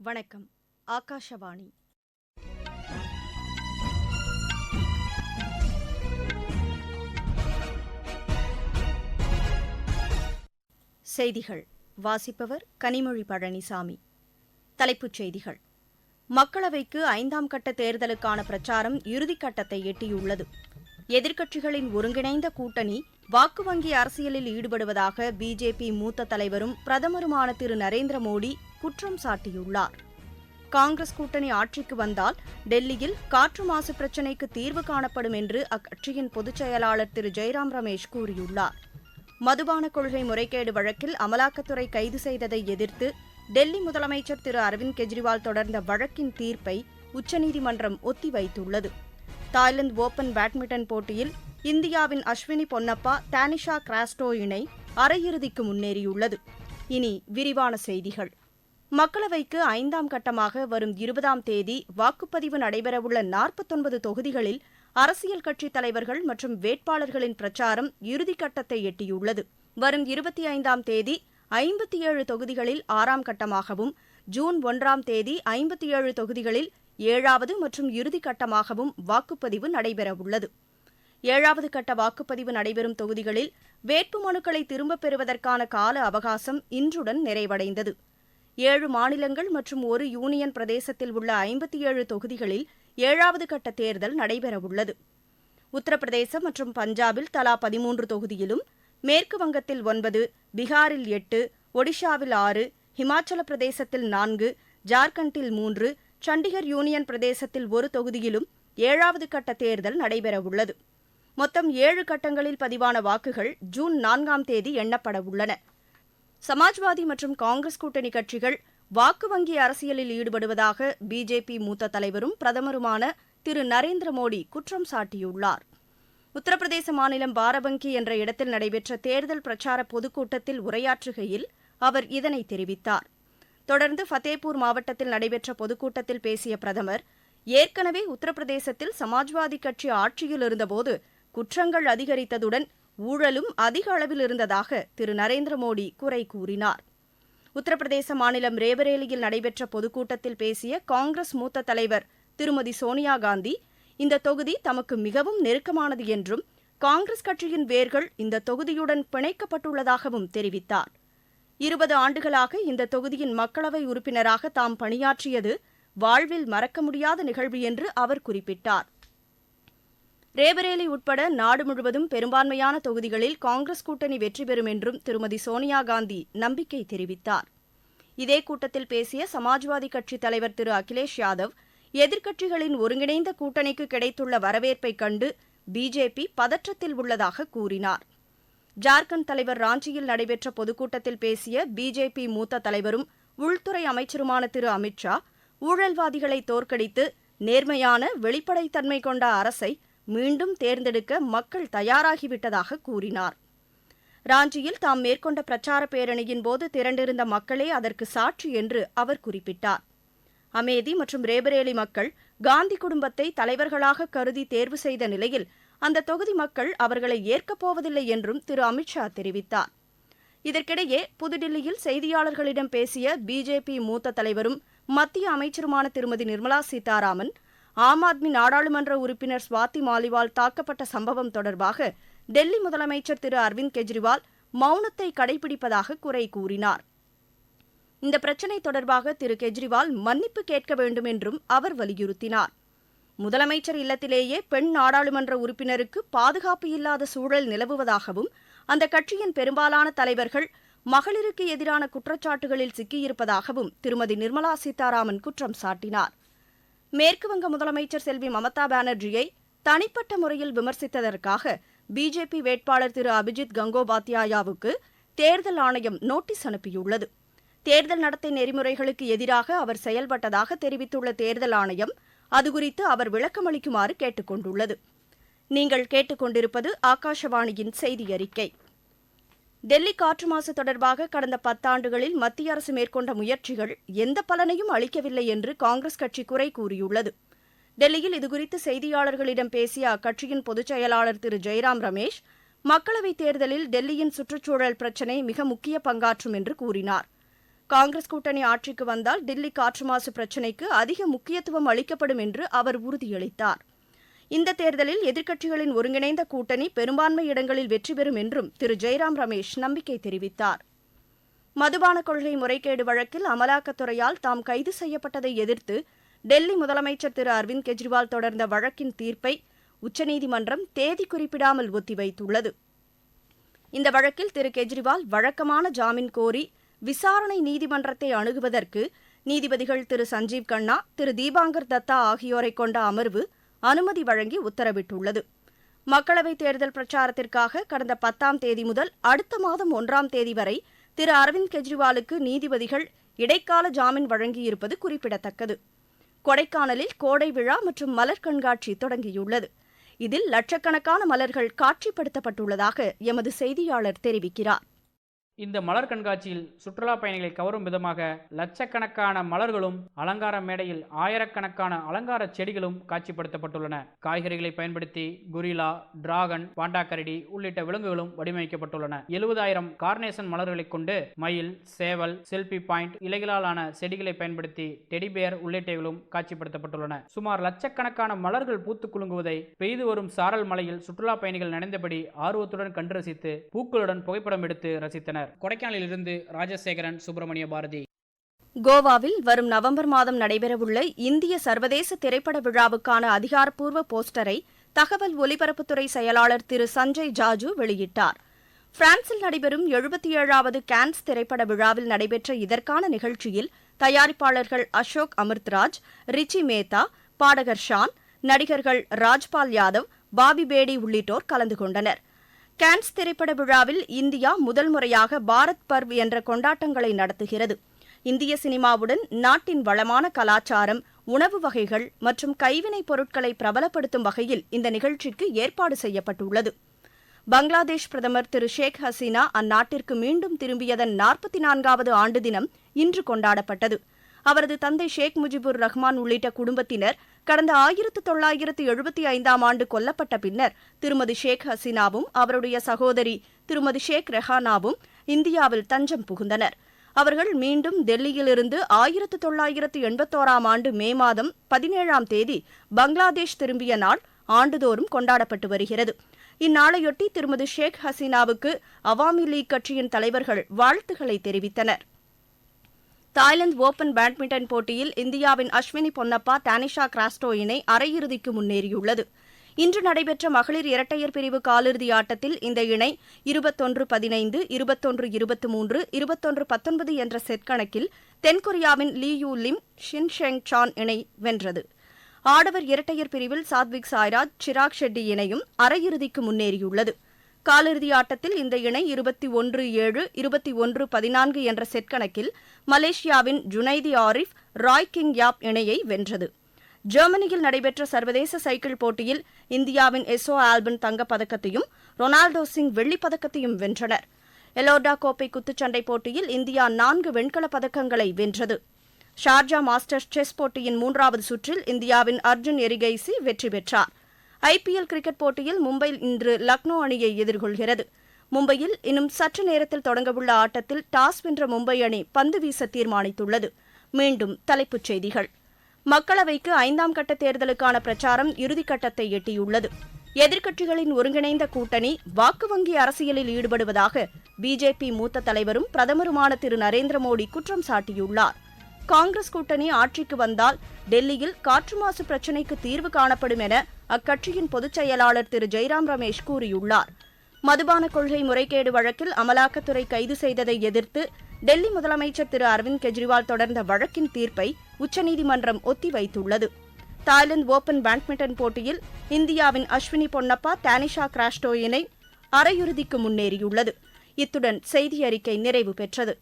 வணக்கம். ஆகாஷவாணி. செய்திகள். வாசிப்பவர் கனிமொழி பழனிசாமி. தலைப்புச் செய்திகள். மக்களவைக்கு ஐந்தாம் கட்ட தேர்தலுக்கான பிரச்சாரம் இறுதிக்கட்டத்தை எட்டியுள்ளது. எதிர்க்கட்சிகளின் ஒருங்கிணைந்த கூட்டணி வாக்கு வங்கி அரசியலில் ஈடுபடுவதாக பிஜேபி மூத்த தலைவரும் பிரதமருமான திரு நரேந்திர மோடி குற்றம் சாட்டியுள்ளார். காங்கிரஸ் கூட்டணி ஆட்சிக்கு வந்தால் டெல்லியில் காற்று மாசு பிரச்சினைக்கு தீர்வு காணப்படும் என்று அக்கட்சியின் பொதுச் செயலாளர் திரு. ஜெய்ராம் ரமேஷ் கூறியுள்ளார். மதுபான கொள்கை முறைகேடு வழக்கில் அமலாக்கத்துறை கைது செய்ததை எதிர்த்து டெல்லி முதலமைச்சர் திரு. அரவிந்த் கெஜ்ரிவால் தொடர்ந்த வழக்கின் தீர்ப்பை உச்சநீதிமன்றம் ஒத்திவைத்துள்ளது. தாய்லாந்து ஓபன் பேட்மிண்டன் போட்டியில் இந்தியாவின் அஸ்வினி பொன்னப்பா டானிஷா கிராஸ்டோ இணை அரையிறுதிக்கு முன்னேறியுள்ளது. இனி விரிவான செய்திகள். மக்களவைக்கு ஐந்தாம் கட்டமாக வரும் இருபதாம் தேதி வாக்குப்பதிவு நடைபெறவுள்ள நாற்பத்தொன்பது தொகுதிகளில் அரசியல் கட்சித் தலைவர்கள் மற்றும் வேட்பாளர்களின் பிரச்சாரம் இறுதிக்கட்டத்தை எட்டியுள்ளது. வரும் இருபத்தி ஐந்தாம் தேதி ஐம்பத்தி ஏழு தொகுதிகளில் ஆறாம் கட்டமாகவும் ஜூன் ஒன்றாம் தேதி ஐம்பத்தி ஏழு தொகுதிகளில் ஏழாவது மற்றும் இறுதிக்கட்டமாகவும் வாக்குப்பதிவு நடைபெறவுள்ளது. ஏழாவது கட்ட வாக்குப்பதிவு நடைபெறும் தொகுதிகளில் வேட்புமனுக்களை திரும்பப் பெறுவதற்கான கால அவகாசம் இன்றுடன் நிறைவடைந்தது. ஏழு மாநிலங்கள் மற்றும் ஒரு யூனியன் பிரதேசத்தில் உள்ள ஐம்பத்தி ஏழு தொகுதிகளில் ஏழாவது கட்ட தேர்தல் நடைபெறவுள்ளது. உத்தரப்பிரதேசம் மற்றும் பஞ்சாபில் தலா பதிமூன்று தொகுதியிலும் மேற்கு வங்கத்தில் ஒன்பது பீகாரில் எட்டு ஒடிஷாவில் ஆறு ஹிமாச்சல பிரதேசத்தில் நான்கு ஜார்க்கண்டில் மூன்று சண்டிகர் யூனியன் பிரதேசத்தில் ஒரு தொகுதியிலும் ஏழாவது கட்ட தேர்தல் நடைபெறவுள்ளது. மொத்தம் ஏழு கட்டங்களில் பதிவான வாக்குகள் ஜூன் நான்காம் தேதி எண்ணப்பட உள்ளன சமாஜ்வாதி மற்றும் காங்கிரஸ் கூட்டணி கட்சிகள் வாக்கு வங்கி அரசியலில் ஈடுபடுவதாக பிஜேபி மூத்த தலைவரும் பிரதமருமான திரு நரேந்திர மோடி குற்றம் சாட்டியுள்ளார். உத்தரப்பிரதேச மாநிலம் பாரபங்கி என்ற இடத்தில் நடைபெற்ற தேர்தல் பிரச்சார பொதுக்கூட்டத்தில் உரையாற்றுகையில் அவர் இதனை தெரிவித்தார். தொடர்ந்து ஃபத்தேபூர் மாவட்டத்தில் நடைபெற்ற பொதுக்கூட்டத்தில் பேசிய பிரதமர் ஏற்கனவே உத்தரப்பிரதேசத்தில் சமாஜ்வாதி கட்சி ஆட்சியில் இருந்தபோது குற்றங்கள் அதிகரித்ததுடன் ஊழலும் அதிக அளவில் இருந்ததாக திரு. நரேந்திர மோடி குறை கூறினார். உத்தரப்பிரதேச மாநிலம் ரேபரேலியில் நடைபெற்ற பொதுக்கூட்டத்தில் பேசிய காங்கிரஸ் மூத்த தலைவர் திருமதி சோனியா காந்தி இந்த தொகுதி தமக்கு மிகவும் நெருக்கமானது என்றும் காங்கிரஸ் கட்சியின் வேர்கள் இந்த தொகுதியுடன் பிணைக்கப்பட்டுள்ளதாகவும் தெரிவித்தார். இருபது ஆண்டுகளாக இந்த தொகுதியின் மக்களவை உறுப்பினராக தாம் பணியாற்றியது வாழ்வில் மறக்க முடியாத நிகழ்வு என்று அவர் குறிப்பிட்டார். ரேபரேலி உட்பட நாடு முழுவதும் பெரும்பான்மையான தொகுதிகளில் காங்கிரஸ் கூட்டணி வெற்றி பெறும் என்றும் திருமதி சோனியா காந்தி நம்பிக்கை தெரிவித்தார். இதே கூட்டத்தில் பேசிய சமாஜ்வாதி கட்சித் தலைவர் திரு அகிலேஷ் யாதவ் எதிர்க்கட்சிகளின் ஒருங்கிணைந்த கூட்டணிக்கு கிடைத்துள்ள வரவேற்பை கண்டு பிஜேபி பதற்றத்தில் உள்ளதாக கூறினார். ஜார்க்கண்ட் தலைவர் ராஞ்சியில் நடைபெற்ற பொதுக்கூட்டத்தில் பேசிய பிஜேபி மூத்த தலைவரும் உள்துறை அமைச்சருமான திரு அமித் ஷா ஊழல்வாதிகளை தோற்கடித்து நேர்மையான வெளிப்படைத்தன்மை கொண்ட அரசை மீண்டும் தேர்ந்தெடுக்க மக்கள் தயாராகிவிட்டதாக கூறினார். ராஞ்சியில் தாம் மேற்கொண்ட பிரச்சார பேரணியின் போது திரண்டிருந்த மக்களே அதற்கு சாட்சி என்று அவர் குறிப்பிட்டார். அமேதி மற்றும் ரேபரேலி மக்கள் காந்தி குடும்பத்தை தலைவர்களாக கருதி தேர்வு செய்த நிலையில் அந்த தொகுதி மக்கள் அவர்களை ஏற்கப் போவதில்லை என்றும் திரு அமித்ஷா தெரிவித்தார். இதற்கிடையே புதுடில்லியில் செய்தியாளர்களிடம் பேசிய பிஜேபி மூத்த தலைவரும் மத்திய அமைச்சருமான திருமதி நிர்மலா சீதாராமன் ஆம் ஆத்மி நாடாளுமன்ற உறுப்பினர் சுவாதி மாலிவால் தாக்கப்பட்ட சம்பவம் தொடர்பாக டெல்லி முதலமைச்சர் திரு அரவிந்த் கெஜ்ரிவால் மௌனத்தை கடைபிடிப்பதாக குறை கூறினார். இந்த பிரச்சினை தொடர்பாக திரு கெஜ்ரிவால் மன்னிப்பு கேட்க வேண்டும் என்றும் அவர் வலியுறுத்தினார். முதலமைச்சர் இல்லத்திலேயே பெண் நாடாளுமன்ற உறுப்பினருக்கு பாதுகாப்பு இல்லாத சூழல் நிலவுவதாகவும் அந்த கட்சியின் பெரும்பாலான தலைவர்கள் மகளிருக்கு எதிரான குற்றச்சாட்டுகளில் சிக்கியிருப்பதாகவும் திருமதி நிர்மலா சீதாராமன் குற்றம் சாட்டினார். மேற்குவங்க முதலமைச்சர் செல்வி மமதா பானர்ஜியை தனிப்பட்ட முறையில் விமர்சித்ததற்காக பிஜேபி வேட்பாளர் திரு அபிஜித் கங்கோபாத்யாயாவுக்கு தேர்தல் ஆணையம் நோட்டீஸ் அனுப்பியுள்ளது. தேர்தல் நடத்தை நெறிமுறைகளுக்கு எதிராக அவர் செயல்பட்டதாக தெரிவித்துள்ள தேர்தல் ஆணையம் அதுகுறித்து அவர் விளக்கமளிக்குமாறு கேட்டுக் கொண்டுள்ளது நீங்கள் கேட்டுக்கொண்டிருப்பது ஆகாஷவாணியின் செய்தி அறிக்கை. டெல்லி காற்று மாசு தொடர்பாக கடந்த பத்தாண்டுகளில் மத்திய அரசு மேற்கொண்ட முயற்சிகள் எந்த பலனையும் அளிக்கவில்லை என்று காங்கிரஸ் கட்சி குறை கூறியுள்ளது. டெல்லியில் இதுகுறித்து செய்தியாளர்களிடம் பேசிய அக்கட்சியின் பொதுச் செயலாளர் திரு. ஜெய்ராம் ரமேஷ் மக்களவைத் தேர்தலில் டெல்லியின் சுற்றுச்சூழல் பிரச்சினை மிக முக்கிய பங்காற்றும் என்று கூறினார். காங்கிரஸ் கூட்டணி ஆட்சிக்கு வந்தால் டெல்லி காற்று மாசு பிரச்சினைக்கு அதிக முக்கியத்துவம் அளிக்கப்படும் என்று அவர் உறுதியளித்தார். இந்த தேர்தலில் எதிர்க்கட்சிகளின் ஒருங்கிணைந்த கூட்டணி பெரும்பான்மை இடங்களில் வெற்றி பெறும் என்றும் திரு. ஜெய்ராம் ரமேஷ் நம்பிக்கை தெரிவித்தார். மதுபான கொள்கை முறைகேடு வழக்கில் அமலாக்கத்துறையால் தாம் கைது செய்யப்பட்டதை எதிர்த்து டெல்லி முதலமைச்சர் திரு. அரவிந்த் கெஜ்ரிவால் தொடர்ந்த வழக்கின் தீர்ப்பை உச்சநீதிமன்றம் தேதி குறிப்பிடாமல் ஒத்திவைத்துள்ளது. இந்த வழக்கில் திரு. கெஜ்ரிவால் வழக்கமான ஜாமீன் கோரி விசாரணை நீதிமன்றத்தை அணுகுவதற்கு நீதிபதிகள் திரு. சஞ்சீவ் கண்ணா திரு. தீபாங்கர் தத்தா ஆகியோரை கொண்ட அமர்வு அனுமதி வழங்கி உத்தரவிட்டுள்ளது. மக்களவைத் தேர்தல் பிரச்சாரத்திற்காக கடந்த பத்தாம் தேதி முதல் அடுத்த மாதம் ஒன்றாம் தேதி வரை திரு அரவிந்த் கெஜ்ரிவாலுக்கு நீதிபதிகள் இடைக்கால ஜாமீன் வழங்கியிருப்பது குறிப்பிடத்தக்கது. கொடைக்கானலில் கோடை விழா மற்றும் மலர் கண்காட்சி தொடங்கியுள்ளது. இதில் லட்சக்கணக்கான மலர்கள் காட்சிப்படுத்தப்பட்டுள்ளதாக எமது செய்தியாளர் தெரிவிக்கிறார். இந்த மலர் கண்காட்சியில் சுற்றுலா பயணிகளை கவரும் விதமாக லட்சக்கணக்கான மலர்களும் அலங்கார மேடையில் ஆயிரக்கணக்கான அலங்கார செடிகளும் காட்சிப்படுத்தப்பட்டுள்ளன. காய்கறிகளை பயன்படுத்தி குரிலா டிராகன் பாண்டாக்கரடி உள்ளிட்ட விலங்குகளும் வடிவமைக்கப்பட்டுள்ளன. எழுபதாயிரம் கார்னேசன் மலர்களை கொண்டு மயில் சேவல் செல்பி பாயிண்ட் இலைகளாலான செடிகளை பயன்படுத்தி டெடிபேர் உள்ளிட்டவைகளும் காட்சிப்படுத்தப்பட்டுள்ளன. சுமார் லட்சக்கணக்கான மலர்கள் பூத்து குலுங்குவதை பெய்து வரும் சாரல் மலையில் சுற்றுலா பயணிகள் நடந்தபடி ஆர்வத்துடன் கண்டு ரசித்து பூக்களுடன் புகைப்படம் எடுத்து ரசித்தனர். கொடைக்கானலிலிருந்து ராஜசேகரன் சுப்பிரமணிய பாரதி. கோவாவில் வரும் நவம்பர் மாதம் நடைபெறவுள்ள இந்திய சர்வதேச திரைப்பட விழாவுக்கான அதிகாரப்பூர்வ போஸ்டரை தகவல் ஒலிபரப்புத்துறை செயலாளர் திரு சஞ்சய் ஜாஜு வெளியிட்டார். பிரான்சில் நடைபெறும் எழுபத்தி ஏழாவது கேன்ஸ் திரைப்பட விழாவில் நடைபெற்ற இதற்கான நிகழ்ச்சியில் தயாரிப்பாளர்கள் அசோக் அமிர்த்ராஜ் ரிச்சி மேத்தா பாடகர் ஷான் நடிகர்கள் ராஜ்பால் யாதவ் பாபி பேடி உள்ளிட்டோர் கலந்து கொண்டனர். கேன்ஸ் திரைப்பட விழாவில் இந்தியா முதல் முறையாக பாரத் பர்வ் என்ற கொண்டாட்டங்களை நடத்துகிறது. இந்திய சினிமாவுடன் நாட்டின் வளமான கலாச்சாரம் உணவு வகைகள் மற்றும் கைவினைப் பொருட்களை பிரபலப்படுத்தும் வகையில் இந்த நிகழ்ச்சிக்கு ஏற்பாடு செய்யப்பட்டுள்ளது. பங்களாதேஷ் பிரதமர் திரு ஷேக் ஹசீனா அந்நாட்டிற்கு மீண்டும் திரும்பியதன் நாற்பத்தி நான்காவது ஆண்டு தினம் இன்று கொண்டாடப்பட்டது. அவரது தந்தை ஷேக் முஜிபுர் ரஹ்மான் உள்ளிட்ட குடும்பத்தினர் கடந்த ஆயிரத்து தொள்ளாயிரத்து எழுபத்தி ஐந்தாம் ஆண்டு கொல்லப்பட்ட பின்னர் திருமதி ஷேக் ஹசீனாவும் அவருடைய சகோதரி திருமதி ஷேக் ரெஹானாவும் இந்தியாவில் தஞ்சம் புகுந்தனர். அவர்கள் மீண்டும் டெல்லியிலிருந்து ஆயிரத்து தொள்ளாயிரத்து எண்பத்தோராம் ஆண்டு மே மாதம் பதினேழாம் தேதி பங்களாதேஷ் திரும்பிய நாள் ஆண்டுதோறும் கொண்டாடப்பட்டு வருகிறது. இந்நாளையொட்டி திருமதி ஷேக் ஹசீனாவுக்கு அவாமி லீக் கட்சியின் தலைவர்கள் வாழ்த்துக்களை தெரிவித்தனர். தாய்லாந்து ஓபன் பேட்மிண்டன் போட்டியில் இந்தியாவின் அஸ்வினி பொன்னப்பா டானிஷா கிராஸ்டோ இணை அரையிறுதிக்கு முன்னேறியுள்ளது. இன்று நடைபெற்ற மகளிர் இரட்டையர் பிரிவு காலிறுதி ஆட்டத்தில் இந்த இணை இருபத்தொன்று பதினைந்து இருபத்தொன்று இருபத்தி மூன்று இருபத்தொன்று பத்தொன்பது என்ற செட் கணக்கில் தென்கொரியாவின் Lee Yu Lim Shin Seung Chan இணை வென்றது. ஆடவர் இரட்டையர் பிரிவில் சாத்விக் சாய்ராஜ் சிராக் ஷெட்டி இணையும் அரையிறுதிக்கு முன்னேறியுள்ளது. காலிறுதி ஆட்டத்தில் இந்த இணை இருபத்தி ஒன்று ஏழு இருபத்தி ஒன்று பதினான்கு என்ற செட் கணக்கில் மலேசியாவின் Junaidi Arif Roy King Yap இணையை வென்றது. ஜெர்மனியில் நடைபெற்ற சர்வதேச சைக்கிள் போட்டியில் இந்தியாவின் எசோ ஆல்பன் தங்கப்பதக்கத்தையும் ரொனால்டோ சிங் வெள்ளிப் பதக்கத்தையும் வென்றனர். எலோர்டா கோப்பை குத்துச்சண்டை போட்டியில் இந்தியா நான்கு வெண்கலப் பதக்கங்களை வென்றது. ஷார்ஜா மாஸ்டர்ஸ் செஸ் போட்டியின் மூன்றாவது சுற்றில் இந்தியாவின் அர்ஜுன் எரிகைசி வெற்றி பெற்றார். ஐபிஎல் கிரிக்கெட் போட்டியில் மும்பை இன்று லக்னோ அணியை எதிர்கொள்கிறது. மும்பையில் இன்னும் சற்று நேரத்தில் தொடங்கவுள்ள ஆட்டத்தில் டாஸ் வென்ற மும்பை அணி பந்து வீச தீர்மானித்துள்ளது. மீண்டும் தலைப்புச் செய்திகள். மக்களவைக்கு ஐந்தாம் கட்ட தேர்தலுக்கான பிரச்சாரம் இறுதிக்கட்டத்தை எட்டியுள்ளது. எதிர்க்கட்சிகளின் ஒருங்கிணைந்த கூட்டணி வாக்கு வங்கி அரசியலில் ஈடுபடுவதாக பிஜேபி மூத்த தலைவரும் பிரதமருமான திரு நரேந்திர மோடி குற்றம் சாட்டியுள்ளார். காங்கிரஸ் கூட்டணி ஆட்சிக்கு வந்தால் டெல்லியில் காற்று மாசு பிரச்சினைக்கு தீர்வு காணப்படும் என அக்கட்சியின் பொதுச் செயலாளர் திரு. ஜெய்ராம் ரமேஷ் கூறியுள்ளார். மதுபான கொள்கை முறைகேடு வழக்கில் அமலாக்கத்துறை கைது செய்ததை எதிர்த்து டெல்லி முதலமைச்சர் திரு. அரவிந்த் கெஜ்ரிவால் தொடர்ந்த வழக்கின் தீர்ப்பை உச்சநீதிமன்றம் ஒத்திவைத்துள்ளது. தாய்லாந்து ஓபன் பேட்மிண்டன் போட்டியில் இந்தியாவின் அஸ்வினி பொன்னப்பா டானிஷா கிராஸ்டோ இணை அரையிறுதிக்கு முன்னேறியுள்ளது. இத்துடன் செய்தி அறிக்கை நிறைவு பெற்றது.